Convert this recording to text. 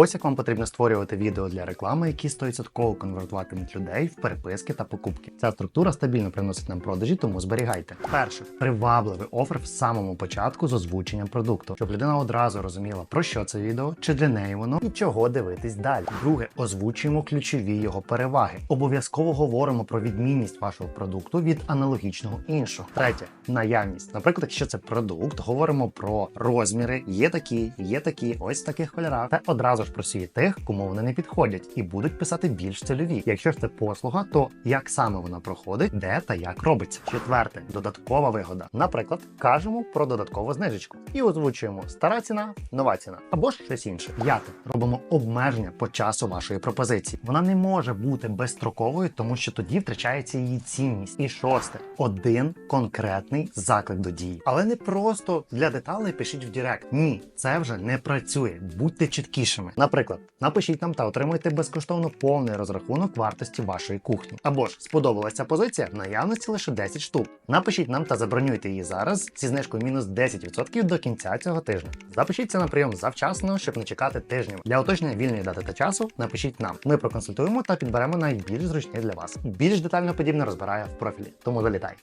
Ось як вам потрібно створювати відео для реклами, які 100% конвертуватимуть людей в переписки та покупки. Ця структура стабільно приносить нам продажі, тому зберігайте. Перше, привабливий офер в самому початку з озвученням продукту, щоб людина одразу розуміла, про що це відео, чи для неї воно і чого дивитись далі. Друге, озвучуємо ключові його переваги. Обов'язково говоримо про відмінність вашого продукту від аналогічного іншого. Третє, наявність. Наприклад, якщо це продукт, говоримо про розміри, є такі, є такі, ось в таких кольорах. Та одразу ж просіє тих, кому вони не підходять, і будуть писати більш цільові. Якщо ж це послуга, то як саме вона проходить, де та як робиться. Четверте, додаткова вигода. Наприклад, кажемо про додаткову знижечку і озвучуємо стара ціна, нова ціна або щось інше. П'яте, робимо обмеження по часу вашої пропозиції. Вона не може бути безстроковою, тому що тоді втрачається її цінність. І шосте, один конкретний заклик до дії. Але не просто для деталей пишіть в Директ. Ні, це вже не працює. Будьте чіткішими. Наприклад, напишіть нам та отримуйте безкоштовно повний розрахунок вартості вашої кухні. Або ж сподобалася позиція в наявності лише 10 штук. Напишіть нам та забронюйте її зараз зі знижкою мінус 10% до кінця цього тижня. Запишіться на прийом завчасно, щоб не чекати тижнів. Для уточнення вільної дати та часу напишіть нам. Ми проконсультуємо та підберемо найбільш зручний для вас. Більш детально подібне розбирає в профілі. Тому залітай.